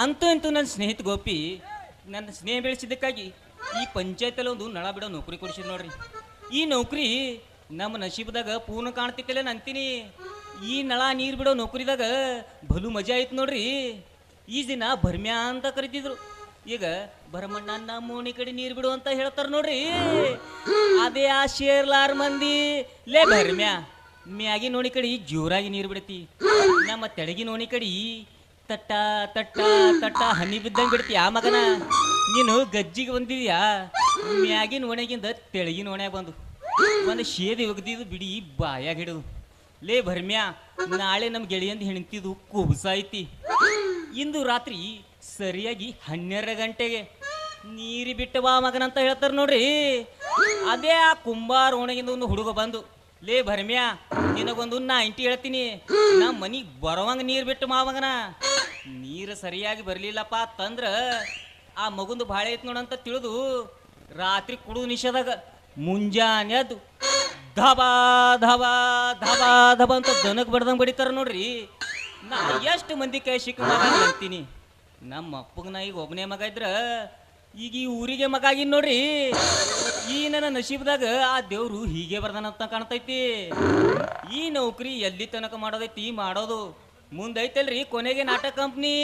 ಅಂತೂ ಅಂತೂ ನನ್ನ ಸ್ನೇಹಿತ ಗೋಪಿ, ನನ್ನ ಸ್ನೇಹ ಬೆಳೆಸಿದ್ದಕ್ಕಾಗಿ ಈ ಪಂಚಾಯತಲ್ಲಿ ಒಂದು ನಳ ಬಿಡೋ ನೌಕರಿ ಕೊಡಿಸಿದ್ ನೋಡ್ರಿ. ಈ ನೌಕರಿ ನಮ್ಮ ನಶೀಬದಾಗ ಪೂರ್ಣ ಕಾಣ್ತಿತ್ತಲ್ಲ ಅಂತೀನಿ. ಈ ನಳ ನೀರು ಬಿಡೋ ನೌಕರಿದಾಗ ಬಲು ಮಜಾ ಆಯ್ತು ನೋಡ್ರಿ. ಈ ದಿನ ಭರ್ಮ್ಯಾ ಅಂತ ಕರಿತಿದ್ರು. ಈಗ ಭರಮಣ್ಣ ಮೋಣಿ ಕಡೆ ನೀರು ಬಿಡು ಅಂತ ಹೇಳ್ತಾರ ನೋಡ್ರಿ. ಅದೇ ಆ ಶೇರ್ಲಾರ್ ಮಂದಿ. ಲೇ ಭರ್ಮ್ಯಾ, ಮ್ಯಾಗಿ ನೋಣಿ ಕಡೆ ಜೋರಾಗಿ ನೀರು ಬಿಡತಿ. ನಮ್ಮ ತೆಳಗಿ ನೋಣಿ ಕಡೆ ತಟ್ಟ ತಟ್ಟ ತಟ್ಟ, ಹನಿ ಬಿದ್ದಂಗೆ ಬಿಡ್ತಿ ಆ ಮಗನ. ನೀನು ಗಜ್ಜಿಗೆ ಬಂದಿದ್ಯಾ? ಮ್ಯಾಗಿನ ಒಣಗಿಂದ ತೆಳಗಿನ ಓಣ್ಯಾಗ ಬಂದು. ಒಂದು ಶೇದಿ ಒಗ್ದಿದ್ದು ಬಿಡಿ ಬಾಯಾಗ ಹಿಡಿದು. ಲೇ ಭರ್ಮ್ಯಾ, ನಾಳೆ ನಮ್ಮ ಗೆಳೆಯಂದು ಹೆಣ್ತಿದ್ದು ಕುಬ್ಸ ಐತಿ. ಇಂದು ರಾತ್ರಿ ಸರಿಯಾಗಿ ಹನ್ನೆರಡು ಗಂಟೆಗೆ ನೀರಿ ಬಿಟ್ಟವಾ ಬಾ ಮಗನ ಅಂತ ಹೇಳ್ತಾರ ನೋಡ್ರಿ. ಅದೇ ಆ ಕುಂಬಾರ ಓಣಗಿಂದ ಒಂದು ಹುಡುಗ ಬಂದು ಲೇ ಭರ್ಮ್ಯಾ, ನಿನಗೊಂದು ನೈಂಟಿ ಹೇಳ್ತೀನಿ. ನಮ್ಮ ಮನಿಗ್ ಬರವಂಗ ನೀರ್ ಬಿಟ್ಟು ಮಾವಂಗನ. ನೀರು ಸರಿಯಾಗಿ ಬರ್ಲಿಲ್ಲಪ್ಪ ತಂದ್ರ ಆ ಮಗುಂದು ಬಾಳೆ ಐತ್ ನೋಡಂತ ತಿಳಿದು ರಾತ್ರಿ ಕುಡು ನಿಷದಾಗ ಮುಂಜಾನೆ ಅದು ಧಬಾ ಧಬಾ ಧಬಾ ಧಬಾ ಅಂತ ದನಕ್ ಬಡ್ದಂಗ್ ಬಡಿತಾರ ನೋಡ್ರಿ. ನಾ ಎಷ್ಟು ಮಂದಿ ಕೈ ಸಿಕ್ಕ ಮಗ ಅಂತೀನಿ ನಮ್ಮ ಅಪ್ಪಗ ನಾ ಈಗ ಒಬ್ಬನೇ ಮಗ ಇದ್ರ ಈಗ ಈ ಊರಿಗೆ ಮಗ ಆಗಿನ ನೋಡ್ರಿ. ಈ ನನ್ನ ನಶೀಬ್ದಾಗ ಆ ದೇವ್ರು ಹೀಗೆ ಬರ್ದಾನಂತ ಕಾಣ್ತೈತಿ. ಈ ನೌಕರಿ ಎಲ್ಲಿ ತನಕ ಮಾಡೋದೈತಿ ಮಾಡೋದು. ಮುಂದೈತಲ್ರಿ ಕೊನೆಗೆ ನಾಟಕ ಕಂಪ್ನಿ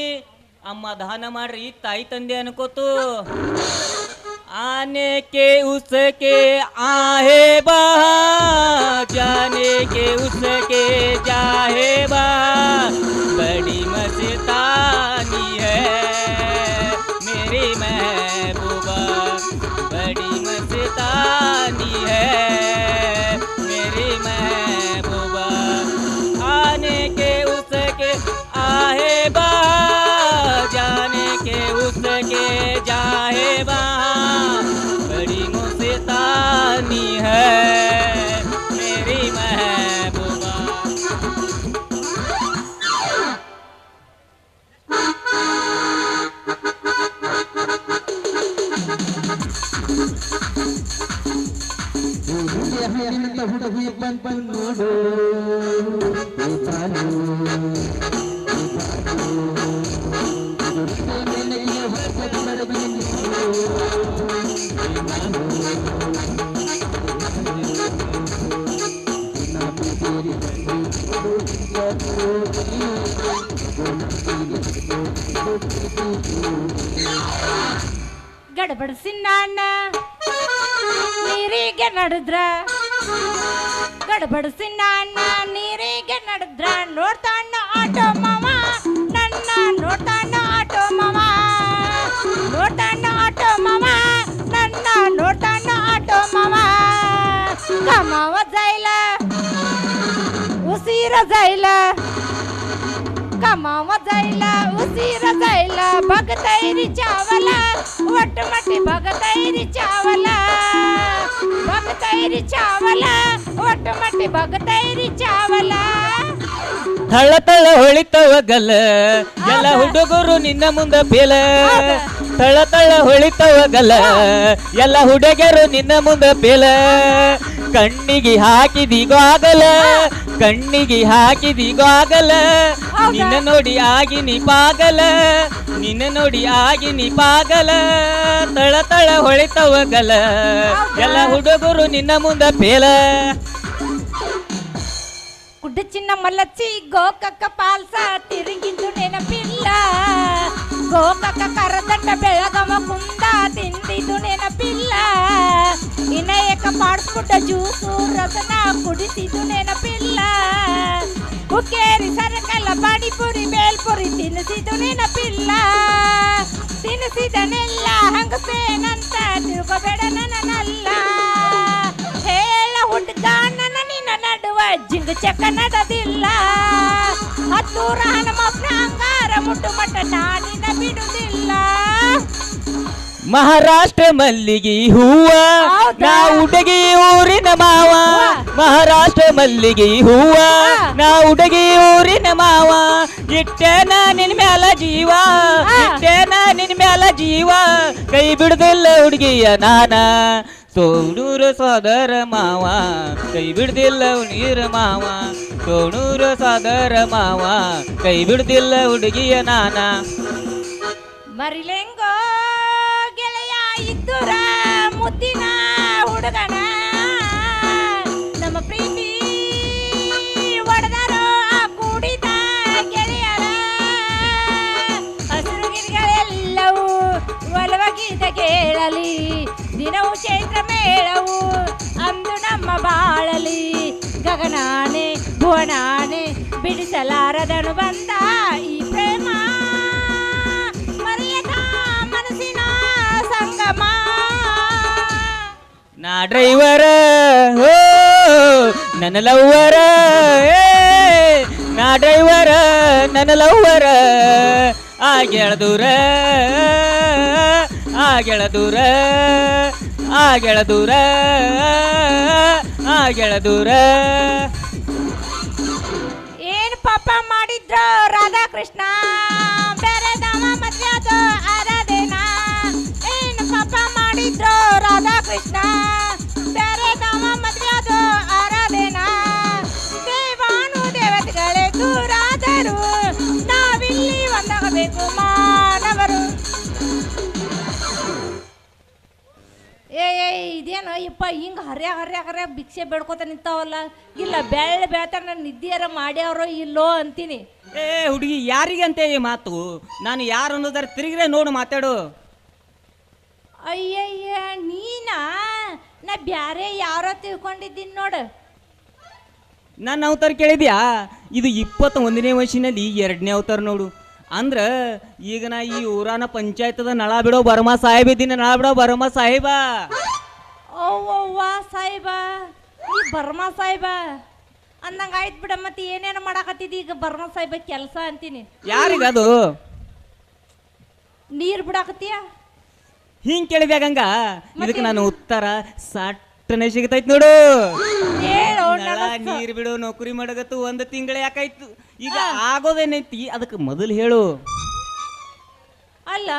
ಅಮ್ಮ ದಾನ ಮಾಡ್ರಿ, ತಾಯಿ ತಂದೆ ಅನ್ಕೋತು. ಆನೆ ಕೆ ಉಸಕೆ ಆಹೆ ಬಾ. ಜಾನೆ ಕೆ ಉಸಕೆ ಜಾಹೆ ಬಾ. ಹುಡುಗಿಯ ಹುಡುಗಿ ಬಂದು ನೋಡು ಬಾಲು ನಿನಗೆ ಹೊಸ ಬೆಳಗ್ಗೆ ಗಡಬಡಿಸಿ ನಾನ ನೀರಿಗೆ ನಡೆದ್ರ. ಗಡಬಡಿಸಿ ನಾನ ನೀರಿಗೆ ನಡೆದ್ರ ನೋಡ್ತಾನ ಆಟೋ ಮಾವ ನನ್ನ ನೋಡ್ತಾನ ಆಟೋ ಮಾವ ನೋಡ್ತಾನ ಆಟೋ ಮಾವ ನನ್ನ ನೋಡ್ತಾನ ಆಟೋ ಮಾವ ಕಮಾವ ಜಾಯ್ಲ ಉಸಿರ ಜಾಯ್ಲ ಕಮಾವ ಜಾಯ್ಲ ಉಸಿರ ಜಾಯ್ಲ ಬಗತೈರಿ ಚಾವಲ ಒಟ್ಟು ಮಟ್ಟಿ ಬಗತೈರಿ ಚಾವಲ ಒಟ್ಟು ಮಟ್ಟಿ ಬಗತೈರಿ ಚಾವಲ. ತಳ ತಳ ಹೊಳಿತವ ಗಲ ಎಲ್ಲ ಹುಡುಗರು ನಿನ್ನ ಮುಂದ ಬೇಲ. ತಳ್ಳ ತಳ್ಳ ಹೊಳಿತವ ಗಲ ಎಲ್ಲ ಹುಡುಗರು ನಿನ್ನ ಮುಂದ ಬೇಲ. ಕಣ್ಣಿಗೆ ಹಾಕಿದಿಗಾಗಲ ಕಣ್ಣಿಗೆ ಹಾಕಿದಿಗಾಗಲ ನಿನ್ನ ನೋಡಿ ಆಗಿನಿ ಪಾಗಲ ನಿನ್ನ ನೋಡಿ ಆಗಿನಿ ಪಾಗಲ ತಳ ತಳ ಹೊಳಿತವ ಗಲ. ಎಲ್ಲ ಹುಡುಗರು ನಿನ್ನ ಮುಂದ ಪೇಲ. ಗುಡ್ಡ ಚಿನ್ನ ಮಲ್ಲಚ್ಚಿ ಗೋಕಕ್ಕ ಪಾಲ್ಸ ತಿರುಗಿದ್ದು ನೆನಪಿಲ್ಲ. ಗೋಕಕ್ಕ ಕರದಂಡ ಬೆಳಗಮ ಕುಂದ ತಿಂದಿದ್ದು ನೆನಪಿಲ್ಲ. ಇನಯಕ ಮಾಡಿಸ್ಬಿಟ್ಟ ಜ್ಯೂಸು ರಸನ ಕುಡಿಸಿದ್ದು ನೆನಪಿಲ್ಲ. ಕುಕ್ಕೇರಿ ಸರಕಲ್ಲ, ಪಾನಿಪುರಿ, ಬೇಲ್ಪುರಿ ತಿನ್ನಿಸಿದು ನೆನಪಿಲ್ಲ ತಿನ್ನಿಸಿದನೆಲ್ಲ ಹಂಗಸೇನಂತ ತಿಳ್ಕೊಬೇಡ ನನ್ನಲ್ಲ ಹೇಳ ಹುಡುಗ ನನ್ನ ನಿನ್ನ ನಡುವ ಜಿಂಗ ಚಕ್ಕ ನಡೆದಿಲ್ಲ. ಹತ್ತೂರ ಹನುಮಪ್ಪನ ಅಂಗಾರ ಮುಟ್ಟು ಮಟ್ಟ ನಾನಿನ ಬಿಡುವುದಿಲ್ಲ ಮಹಾರಾಷ್ಟ್ರ ಮಲ್ಲಿಗೆ ಹೂವ? ನಾ ಉಡಗಿ ಊರಿನ ಮಾವ. ಮಹಾರಾಷ್ಟ್ರ ಮಲ್ಲಿಗೆ ಹೂವ ನಾ ಉಡಗಿ ಊರಿನ ಮಾವ. ಇಟ್ಟೇನ ನಿನ್ ಮ್ಯಾಲ ಜೀವ. ಇಟ್ಟೇನ ನಿನ್ ಮ್ಯಾಲ ಜೀವ. ಕೈ ಬಿಡದಿಲ್ಲ ಹುಡುಗಿಯ ನಾನ ಸೋಣೂರು ಸಾದರ ಮಾವ. ಕೈ ಬಿಡದಿಲ್ಲ ನೀರ ಮಾವ ಸೋಣೂರು ಸಾದರ ಮಾವ. ಕೈ ಬಿಡದಿಲ್ಲ ಹುಡುಗಿಯ ನಾನ. ಮರಿಲೆಂಗೋ. ಇದ್ದುರ ಮುದ್ದಿನ ಹುಡುಗನ. ನಮ್ಮ ಪ್ರೀತಿ ಒಡೆದರೋ ಕೂಡಿದ ಗೆಳೆಯರ. ಹಸಿರು ಗಿರಿಗಳೆಲ್ಲವೂ ಒಲವಗೀತ ಕೇಳಲಿ. ದಿನವು ಚೈತ್ರ ಮೇಳವು ಅಂದು ನಮ್ಮ ಬಾಳಲಿ. ಗಗನಾನೆ, ಭುವನಾನೆ, ಬಿಡಿಸಲಾರದನು ಬಂದ ನಾ ಡ್ರೈವರ ಓ ನನ್ನ ಲವ್ವರ ಏ, ನಾ ಡ್ರೈವರ ನನ್ನ ಲವ್ವರ. ಆ ಗೆಳದೂರ ಆ ಗೆಳದೂರ ಆ ಗೆಳದೂರ ಆ ಗೆಳದೂರ ಏನ್ ಪಾಪ ಮಾಡಿದ್ರು ರಾಧಾಕೃಷ್ಣ? ಬೇರೆ ದಾಮ ಮದ್ವೆ ಅದು ಮಾಡಿದ್ರು ರಾಧಾಕೃಷ್ಣ ಬೇರೆ ದಾಮ ಮದ್ವೆ ಅದು ದೇವಾನು ದೇವತೆಗಳೇ ದೂರಾದರು, ನಾವಿಲ್ಲಿ ಒಂದಾಗಬೇಕು ಮಾನವರು. ಏ ಇದೇನು ಇಪ್ಪ ಹಿಂಗೆ ಹರ್ಯ ಹರ್ಯ ಹರ್ಯ ಭಿಕ್ಷೆ ಬೇಡ್ಕೋತ ನಿಂತಾವಲ್ಲ. ಇಲ್ಲ ಬೆಳ್ಳ ಬೆಳ್ತಾರ ನಾನು ನಿದ್ದೆಯಾರ ಮಾಡ್ಯಾವ್ರೋ ಇಲ್ಲೋ ಅಂತೀನಿ. ಏ, ಹುಡುಗಿ, ಯಾರಿಗಂತೆ ಈ ಮಾತು? ನಾನು ಯಾರು ಅನ್ನೋದಾರ ತಿರುಗಿರೆ ನೋಡು ಮಾತಾಡು. ಅಯ್ಯಯ್ಯ ನೀನಾ? ನಾ ಬ್ಯಾರೆ ಯಾರ ತಿಳ್ಕೊಂಡಿದ್ದೀನಿ ನೋಡು. ನನ್ನ ಅವತಾರ ಕೇಳಿದ್ಯಾ? ಇದು ಇಪ್ಪತ್ತ ಒಂದನೇ ವಯಸ್ಸಿನಲ್ಲಿ ಎರಡನೇ ಅವತಾರ ನೋಡು. ಅಂದ್ರ ಈಗ ನಾ ಈ ಊರಾನ ಪಂಚಾಯತದ ನಳ ಬಿಡೋ ಬರ್ಮಾ ಸಾಹೇಬ್ ಇದ್ದೀನಿ ನಳ ಬಿಡೋ ಬರ್ಮಾ ಸಾಹೇಬ. ಅವ್ವ ಸಾಹೇಬ ಈ ಬರ್ಮಾ ಸಾಹೇಬ. ಅಂದಂಗ ಆಯ್ತು ಬಿಡ ಮತ್ತೆ ಏನೇನು ಮಾಡಾಕತ್ತಿದ್ದಿ ಈಗ ಬರ್ಮಾ ಸಾಹೇಬ ಕೆಲಸ ಅಂತೀನಿ. ಯಾರಿಗದು ನೀರು ಬಿಡಾಕತ್ತೀಯ? ಹಿಂಗ್ ಕೇಳಿದ್ಯಾ ಹಂಗ ಇದಕ್ಕೆ ನಾನು ಉತ್ತರ. ಸಟ್ಟನೆ ಸಿಗತೈತಿ ನೋಡು. ನಳ ನೀರ್ ಬಿಡು ನೌಕರಿ ಮಾಡಗತ್ತು ಒಂದ್ ತಿಂಗಳ ಯಾಕಾಯ್ತು ಈಗ ಆಗೋದೇನೈತಿ? ಅದಕ್ಕೆ ಮೊದಲು ಹೇಳು. ಅಲ್ಲ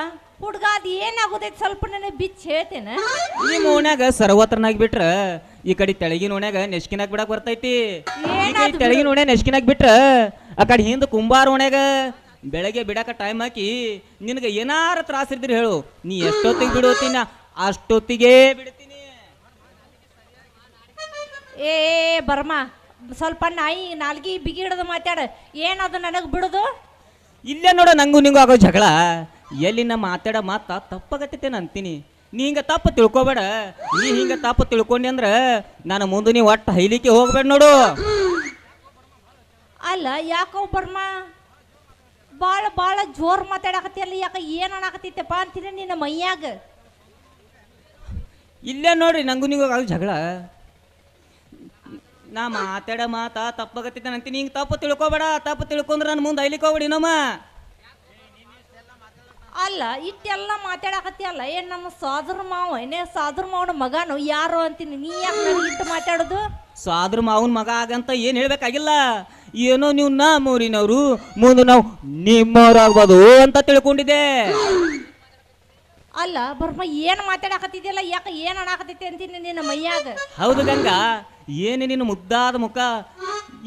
ಹುಡ್ಗ ಅದು ಏನಾಗೋದೈತಿ? ಸ್ವಲ್ಪ ನನಗೆ ಬಿಚ್ಚ ಹೇಳ್ತೇನೆ. ನಿಮ್ಮ ಓಣ್ಯಾಗ ಸರ್ವತ್ರನಾಗಿ ಬಿಟ್ರ ಈ ಕಡೆ ತೆಳಗಿನ ಓಣ್ಯಾಗ ನೆಸ್ಕಿನಾಗ ಬಿಡಕ್ ಬರ್ತೈತಿ. ಈ ಕಡೆ ತೆಳಗಿನ ಓಣ್ಯಾಗ ನೆಸ್ಕಿನಾಗ ಬಿಟ್ರ ಆ ಕಡೆ ಹಿಂದ ಕುಂಬಾರ ಓಣ್ಯಾಗ ಬೆಳಗ್ಗೆ ಬಿಡಕ ಟೈಮ್ ಹಾಕಿ ನಿನಗೆ ಏನಾರ ತ್ರಾಸ ಇದ್ರೆ ಹೇಳು. ನೀ ಎಷ್ಟೊತ್ತಿಗೆ ಬಿಡೋತೀನ ಅಷ್ಟೊತ್ತಿಗೆ ಬಿಡ್ತೀನಿ. ಏ ಬರ್ಮ. ಸ್ವಲ್ಪ ನಾಯಿ ನಾಲ್ಗಿ ಬಿಗಿ ಹಿಡಿದು ಮಾತಾಡ. ಏನದು ನನಗೆ ಬಿಡುದು? ಇಲ್ಲೇ ನೋಡ ನಂಗೂ ನಿಂಗೂ ಆಗೋ ಜಗಳ. ಎಲ್ಲಿ ನಾ ಮಾತಾಡ ಮಾತ ತಪ್ಪಾಗತ್ತೆ ಅಂತೀನಿ. ನೀ ಹಿಂಗೆ ತಪ್ಪು ತಿಳ್ಕೊಬೇಡ. ನೀ ಹಿಂಗ ತಪ್ಪು ತಿಳ್ಕೊಂಡಿ ಅಂದ್ರೆ ನಾನು ಮುಂದೆ ನೀ ಒಟ್ಟು ಹೈಲಿಕ್ಕೆ ಹೋಗ್ಬೇಡ ನೋಡು. ಅಲ್ಲ ಯಾಕೋ ಬರ್ಮ? ಭಾಳ ಭಾಳ ಜೋರ್ ಮಾತಾಡಕತ್ತಿಯಲ್ಲ ಯಾಕ ಏನು ಅನ್ನಕತ್ತಿತ್ತಪ್ಪ ಅಂತೀನಿ ನಿನ್ನ ಮೈಯಾಗ. ಇಲ್ಲೇ ನೋಡ್ರಿ ನಂಗೂ ನೀವು ಅದು ಜಗಳ. ನಾ ಮಾತಾಡ ಮಾತಾ ತಪ್ಪಾಗತ್ತೈತೆ ಅಂತೀನಿ ಹಿಂಗೆ ತಪ್ಪು ತಿಳ್ಕೊಬೇಡ ತಪ್ಪು ತಿಳ್ಕೊಂಡ್ರೆ ನನ್ನ ಮುಂದೆ ಐಲಿಕ್ ಹೋಗ್ಬಿಡಿ ನಮ್ಮ. ಅಲ್ಲ ಇಟ್ಟೆಲ್ಲ ಮಾತಾಡಕತ್ತಿಯಲ್ಲ ಏನ್ ನಮ್ಮ ಸಾದ್ರ ಮಾವ ಏನೇ ಸಾದ್ರ ಮಾವನ ಮಗನು ಯಾರು ಅಂತೀನಿ ನೀ ಯಾಕೆ ಇಟ್ಟು ಮಾತಾಡೋದು? ಸಾದ್ರ ಮಾವನ ಮಗ ಆಗಂತ ಏನು ಹೇಳ್ಬೇಕಾಗಿಲ್ಲ. ಏನೋ ನೀವು ನಮ್ಮೂರಿನವರು ಮುಂದೆ ನಾವು ನಿಮ್ಮವರಾಗ್ಬೋದು ಅಂತ ತಿಳ್ಕೊಂಡಿದ್ದೆ. ಅಲ್ಲ ಬರ್ಮ ಏನು ಮಾತಾಡಕತ್ತಿದ್ಯಲ್ಲ ಯಾಕೆ ಏನು ಅನ್ನಕತ್ತೈತಿ ಅಂತೀನಿ ನಿನ್ನ ಮೈಯಾಗ? ಹೌದು ಗಂಗಾ ಏನು ನಿನ್ನ ಮುದ್ದಾದ ಮುಖ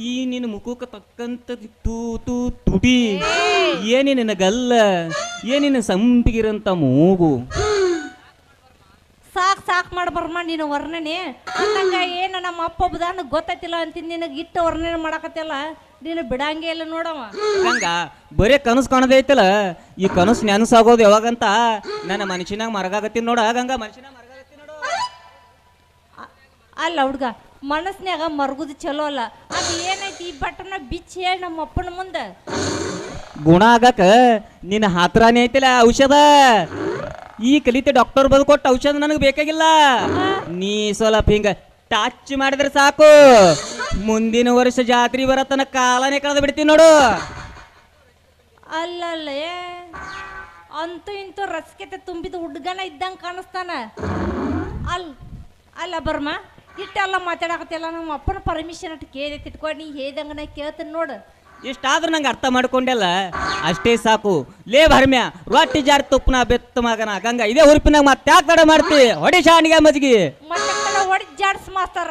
ಈ ನಿನ್ನ ಮುಖಕ್ಕೆ ತಕ್ಕಂತ ತೂ ತೂ ತುಟಿ ಏನಿನ ನಿನ್ನ ಗಲ್ಲ ಏನಿನ ಸಂಪಿಗಿರಂತ ಮೂಗು. ಸಾಕ್ ಸಾಕ್ ಮಾಡಿ ಬರ್ಮ ನೀನು ವರ್ಣನೆ. ಅಂದಂಗ ಏನು ನಮ್ಮ ಅಪ್ಪ ಒಬ್ಬದಾನ ಗೊತ್ತೈತಿಲ್ಲ ಅಂತೀನಿ. ನಿನಗೆ ಇಟ್ಟು ವರ್ಣನೆ ಮಾಡಕತ್ತಿಲ್ಲ ನೀನು ಬಿಡಂಗೇ ಇಲ್ಲ ನೋಡವ. ಹಂಗ ಬರೇ ಕನಸು ಕಾಣದೇ ಐತಲ್ಲ ಈ ಕನಸು ನೆನಸಾಗೋದು ಯಾವಾಗಂತ ನನ್ನ ಮನುಷ್ಯನಾಗ ಮರಗಾಗತ್ತೀನಿ ನೋಡ. ಹಂಗ ಮನುಷ್ಯನಾಗ ನೋಡು. ಅಲ್ಲ ಹುಡ್ಗ ಮನಸ್ನ್ಯಾಗ ಮರ್ಗುದು ಚಲೋ ಅಲ್ಲ. ಅದು ಏನೈತಿ? ಈ ಬಟ್ಟನ ಬಿಚ್ಚಿ ಹೇಳಿ ನಮ್ಮ ಅಪ್ಪನ ಮುಂದೆ. ಗುಣ ಆಗಕ ನಿನ್ನ ಹತ್ರನೇ ಐತಿಲ್ಲ ಔಷಧ. ಈ ಕಲಿತ ಡಾಕ್ಟರ್ ಬದು ಕೊಟ್ಟ ಔಷಧ ನನಗೆ ಬೇಕಾಗಿಲ್ಲ. ನೀ ಸ್ವಲ್ಪ ಹಿಂಗ ಟಚ್ ಮಾಡಿದ್ರೆ ಸಾಕು. ಮುಂದಿನ ವರ್ಷ ಜಾತ್ರೆ ಬರತನ ಕಾಲನೇ ಕಳೆದು ಬಿಡ್ತೀನಿ ನೋಡು. ಅಲ್ಲಲ್ಲೇ, ಅಂತೂ ಇಂತೂ ರಸ್ಕೆತೆ ತುಂಬಿದ ಹುಡ್ಗನ ಇದ್ದಂಗೆ ಕಾಣಿಸ್ತಾನ. ಅಲ್, ಅಲ್ಲ ಬರ್ಮ, ಇಟ್ಟೆಲ್ಲ ಮಾತಾಡಕತ್ತಿಲ್ಲ, ನಮ್ಮ ಅಪ್ಪನ ಪರ್ಮಿಷನ್ ಅಟ್ ಕೇಳಿ ತಿಟ್ಕೊಂಡು ನೀ ಹೇದಂಗನ ನಾ ಕೇಳ್ತೀನಿ ನೋಡು. ಇಷ್ಟಾದ್ರೂ ನಂಗೆ ಅರ್ಥ ಮಾಡ್ಕೊಂಡೆಲ್ಲ. ಅಷ್ಟೇ ಸಾಕು. ಲೇ ಭರ್ಮ್ಯ, ರೊಟ್ಟಿ ಜಾರಿ ತುಪ್ಪನ ಬೆತ್ತ ಮಗನ ಗಂಗ, ಇದೇ ಹುರುಪಿನಾಗ ಮತ್ತೆ ಯಾಕೆ ತಡ ಮಾಡ್ತಿ? ಹೊಡಿ ಶಾಣಿಗೆ ಮಜ್ಗಿ. ಮತ್ತೆ ಹೊಡಿ ಜಾಡ್ಸ್ ಮಾಸ್ತಾರ.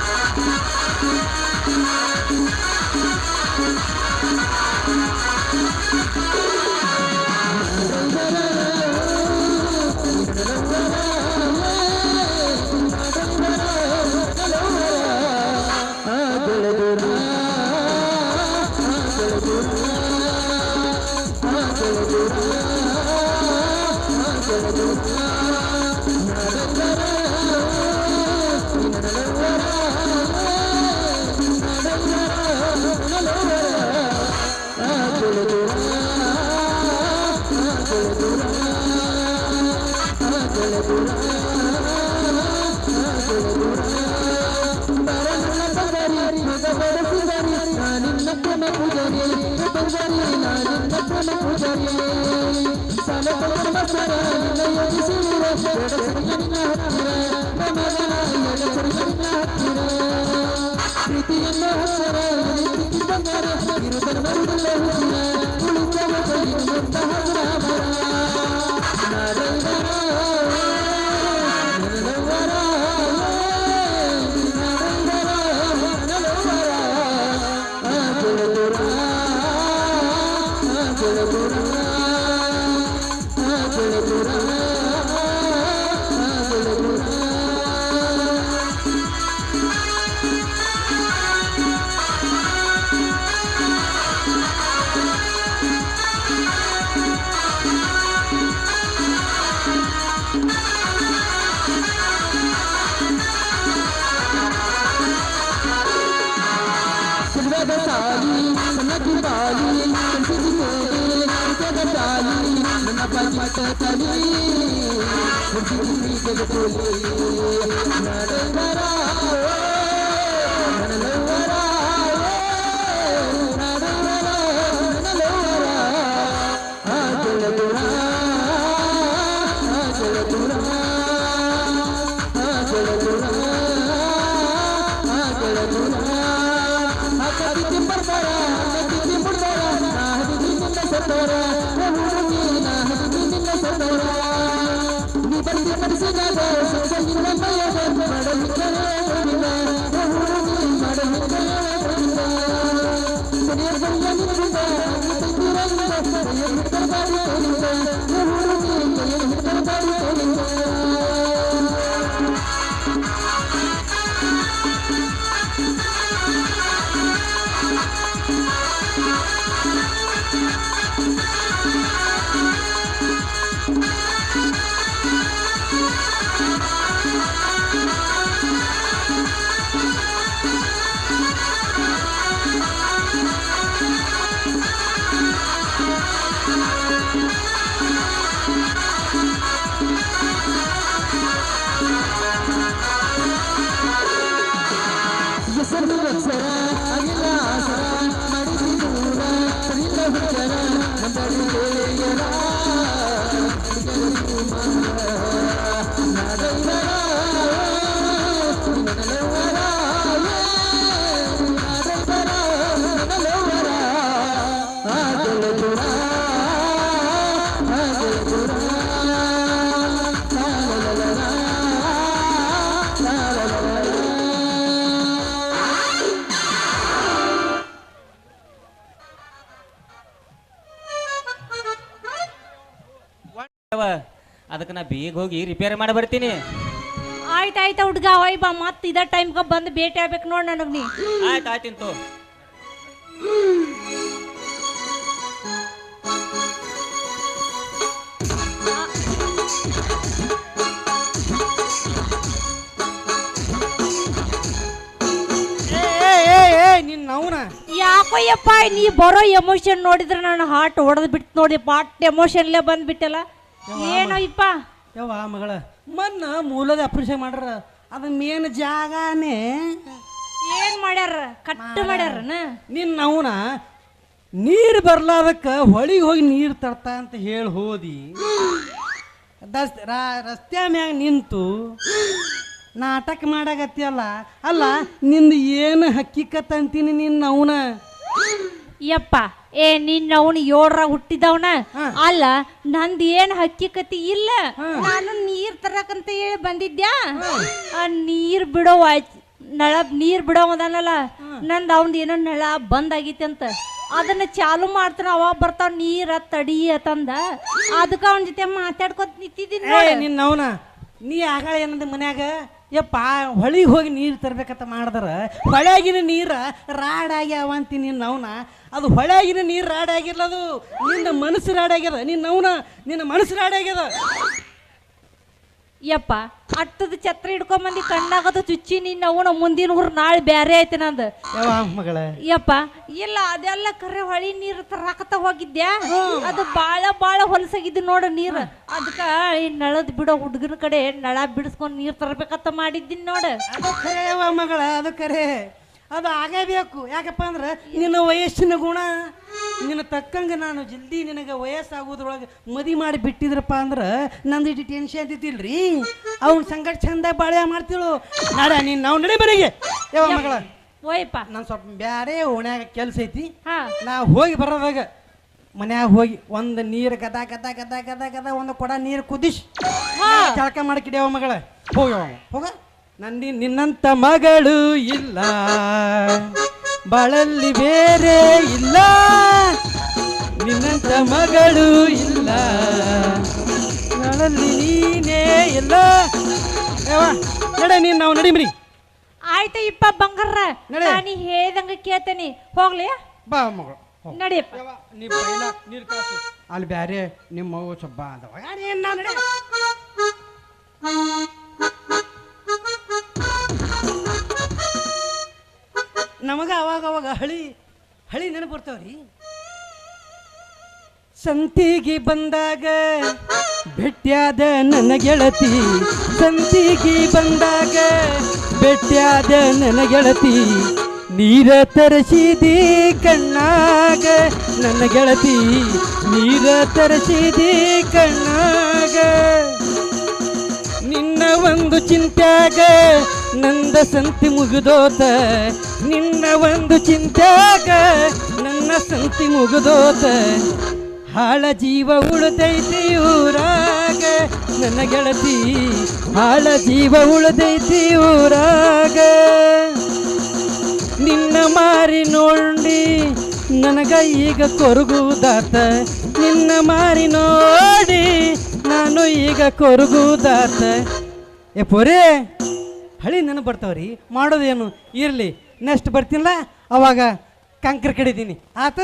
ಸಿಲ್ವದ ಸಣ್ಣಕಿ ಬಾಲಿ ಕೆಂಪಿಗೆ ಸೇರಿ ಸುಖದ ಸಾಲಿ ನನ್ನ ಪಟ ತಲಿ ಹುಡುಗಿ ತೆಗೆದುಕೊಳ್ಳಿ ನಡೆದರ ನನಲವರ ನಡೆದರ ನನಲವರ ನಾ ಬೇಗ ಹೋಗಿ ರಿಪೇರಿ ಮಾಡಿ ಬರ್ತೀನಿ. ಆಯ್ತು ಆಯ್ತು ಹುಡ್ಗ ಹೋಯ್ ಬಾ ಮತ್ತೆ ಇದ ಟೈಮ್ಗೆ ಬಂದು ಭೇಟಿ ಆಗ್ಬೇಕು ನೋಡಿ ನನಗೆ ನೀ. ಆಯ್ತು ಆಯ್ತಿಂತು ನಿನ್ನ ಅವನ ಯಾಕೋ ಯಪ್ಪ ನೀ ಬರೋ ಎಮೋಷನ್ ನೋಡಿದ್ರೆ ನನ್ನ ಹಾರ್ಟ್ ಹೊಡೆದ್ ಬಿಟ್ಟು ನೋಡಿ ಪಾಟ್ ಎಮೋಷನ್ಲೇ ಬಂದ್ಬಿಟ್ಟಲ್ಲ. ಏನೋ ಇಪ್ಪ ಯವ್ವ ಮಗಳ ಮನ್ನ ಮೂಲದ ಅಪ್ರಿಷಿಯೇಟ್ ಮಾಡ್ರ ಅದು ಮೇನ್ ಜಾಗನೇ. ಏನ್ ಮಾಡ್ಯಾರ? ಕಟ್ ಮಾಡ್ಯಾರ. ನಿನ್ನ ಅವನ ನೀರು ಬರ್ಲಾದಕ್ಕ ಹೊಳಿಗೆ ಹೋಗಿ ನೀರು ತರ್ತಾ ಅಂತ ಹೇಳಿ ಹೋದಿ. ದಸ್ ರಸ್ತೆ ಮ್ಯಾಗ ನಿಂತು ನಾಟಕ ಮಾಡಾಗತ್ತಿಯಲ್ಲ ಅಲ್ಲ? ನಿಂದು ಏನು ಹಕ್ಕಿಕತ್ತಂತೀನಿ ನಿನ್ನ ಅವನ? ಯಪ್ಪ ಏ ನಿನ್ನ ಅವನು ಏಳ್ರ ಹುಟ್ಟಿದವನ? ಅಲ್ಲ ನಂದ್ ಏನ್ ಹಕ್ಕಿಕತಿ ಇಲ್ಲ? ನಾನು ನೀರ್ ತರಕಂತ ಹೇಳಿ ಬಂದಿದ್ಯಾ? ಆ ನೀರ್ ಬಿಡೋ ನಳ ನೀರ್ ಬಿಡೋ ಅದಾನಲ್ಲ ನಂದ್ ಅವನ್ ಏನೋ ನಳ ಬಂದ್ ಆಗೈತಿ ಅಂತ. ಅದನ್ನ ಚಾಲು ಮಾಡ್ತಾನ ಅವಾಗ ಬರ್ತಾವ ನೀರ ತಡಿ ಅಂತಂದ. ಅದಕ್ಕ ಅವನ ಜೊತೆ ಮಾತಾಡ್ಕೊತ ನಿಂತಿದ್ದೀನಿ ಏ ನಿನ್ನ ಅವನ ನೀ ಆಗಳ ಏನಂದ ಮನ್ಯಾಗ? ಯಪ್ಪ ಹೊಳಿಗೆ ಹೋಗಿ ನೀರು ತರ್ಬೇಕಂತ ಮಾಡಿದ್ರ, ಹೊಳ್ಯಾಗಿನ ನೀರು ರಾಡಾಗ್ಯಾವ ಅಂತೀನಿ ನಿನ್ನ ಅವನ ಅದು ಹೊಳೆಗಿನ ನೀರು ರಾಡಾಗಿರ್ಲದು ನಿನ್ನ ಮನಸ್ಸು ರಾಡಾಗ್ಯದ ನಿನ್ನ ಅವನ ನಿನ್ನ ಮನಸ್ಸು ರಾಡಾಗ್ಯದ ಯಪ್ಪ ಅಟ್ಟದ ಛತ್ರ ಹಿಡ್ಕೊಂಬಂದಿ ಕಣ್ಣಾಗದು ಚುಚ್ಚಿ ನಿನ್ನ ಅವನ ಮುಂದಿನ ಊರು ನಾಳೆ ಬ್ಯಾರೆ ಐತೆ ನಂದು. ಮಗಳ. ಯಪ್ಪ ಇಲ್ಲ ಅದೆಲ್ಲ ಕರೆ ಹೊಳಿ ನೀರು ತರಾಕತ ಹೋಗಿದ್ಯಾ? ಅದು ಬಾಳ ಬಾಳ ಹೊಲಸಾಗಿದ್ದು ನೋಡು ನೀರು. ಅದಕ್ಕ ಈ ನಳದ್ ಬಿಡೋ ಹುಡುಗನ ಕಡೆ ನಳ ಬಿಡಿಸ್ಕೊಂಡ್ ನೀರ್ ತರಬೇಕಂತ ಮಾಡಿದ್ದೀನಿ ನೋಡು. ಅದು ಕರೆ ಮಗಳ ಅದು ಖರೆ ಅದು ಆಗೇಬೇಕು ಯಾಕಪ್ಪ ಅಂದ್ರೆ ನಿನ್ನ ವಯಸ್ಸಿನ ಗುಣ. ನಿನ್ನ ತಕ್ಕಂಗೆ ನಾನು ಜಲ್ದಿ ನಿನಗೆ ವಯಸ್ಸಾಗೋದ್ರೊಳಗೆ ಮದಿ ಮಾಡಿ ಬಿಟ್ಟಿದ್ರಪ್ಪ ಅಂದ್ರೆ ನಂದು ಇಟ್ಟು ಟೆನ್ಷನ್ ಅಂತಿದ್ದಿಲ್ರಿ ಅವ್ನ ಸಂಗಟ ಚಂದ ಬಾಳೆ ಮಾಡ್ತಿಳು. ನಾಡ ನೀನು ನಾವು ನಡಿ ಬರಿಗೆ ಯಾವ ಮಗಳ. ಓಯಪ್ಪ ನಾನು ಸ್ವಲ್ಪ ಬ್ಯಾರೆ ಓಣ್ಯಾಗ ಕೆಲಸ ಐತಿ. ಹಾ. ನಾ ಹೋಗಿ ಬರೋದಾಗ ಮನ್ಯಾಗ ಹೋಗಿ ಒಂದು ನೀರು ಗದ ಗದ ಗದ ಗದ ಗದ ಒಂದು ಕೊಡ ನೀರು ಕುದಿಸಿ ಜಳಕ ಮಾಡಕಿಡ್ಯಾವ ಮಗಳ. ಹೋಗ ಹೋಗ. ನಂದಿ ನಿನ್ನಂತ ಮಗಳು ಇಲ್ಲ. ಬಾಳಲ್ಲಿ ಬೇರೆ ಇಲ್ಲ. ನಿನ್ನಂತ ಮಗಳು ಇಲ್ಲ. ಬಾಳಲ್ಲಿ ನೀನೇ ಇಲ್ಲ. ನಡೆ ನೀನು ನಾವು ನಡಿಮ್ರಿ. ಆಯ್ತ ಇಪ್ಪ ಬಂಗಾರ ನಡೆ. ನಾನು ಹೇಳ್ದಂಗ ಕೇಳ್ತೇನಿ. ಹೋಗ್ಲಿ ಬಾ ಮಗಳು ಹೋಗ್. ನಡಿಯಪ್ಪ. ಯವ್ವ, ನೀ ಬೈಲ ನೀರು ಕಾಸು ಅಲ್ಲಿ ಬ್ಯಾರೆ ನಿಮ್ಮ ಮಗು ಸ್ವಲ್ಪ ಬಾ ಅಂದವ ಯಾರು ಏನ್ ನಾ ನಡೆ? ನಮಗ ಅವಾಗ ಅವಾಗ ಹಳಿ ಹಳಿ ನೆನಪು ಬರ್ತಾವ್ರಿ ಸಂತಿಗೆ ಬಂದಾಗ ಭೇಟ್ಯಾದ ನನ್ನ ಗೆಳತಿ, ಸಂತಿಗೆ ಬಂದಾಗ ಭೇಟ್ಯಾದ ನನ್ನ ಗೆಳತಿ, ನೀರ ತರಿಸಿದಿ ಕಣ್ಣಾಗ ನನ್ನ ಗೆಳತಿ, ನೀರ ತರಿಸಿದಿ ಕಣ್ಣಾಗ. ನಿನ್ನ ಒಂದು ಚಿಂತ್ಯಾಗ ನಂದ ಸಂತಿ ಮುಗಿದೋತ, ನಿನ್ನ ಒಂದು ಚಿಂತ್ಯಾಗ ನನ್ನ ಸಂತಿ ಮುಗಿದೋತ. ಹಾಳ ಜೀವ ಉಳಿದೈತಿ ಊರಾಗ, ನನ್ನ ಗೆಳತಿ, ಹಾಳ ಜೀವ ಉಳಿದೈತಿ ಊರಾಗ. ನಿನ್ನ ಮಾರಿ ನೋಡಿ, ನನಗ ಈಗ ಕೊರಗುದಾತ ನಿನ್ನ ಮಾರಿ ನೋಡಿ, ನಾನು ಈಗ ಕೊರಗುದಾತ ಎ ಪೋರೇ ಹಳಿ ನೆನಪು ಬರ್ತಾವ್ರಿ ಮಾಡೋದೇನು? ಇರಲಿ. ನೆಕ್ಸ್ಟ್ ಬರ್ತೀನಲ್ಲ? ಅವಾಗ ಕಂಕರ್ ಕಡಿದೀನಿ ಆತ?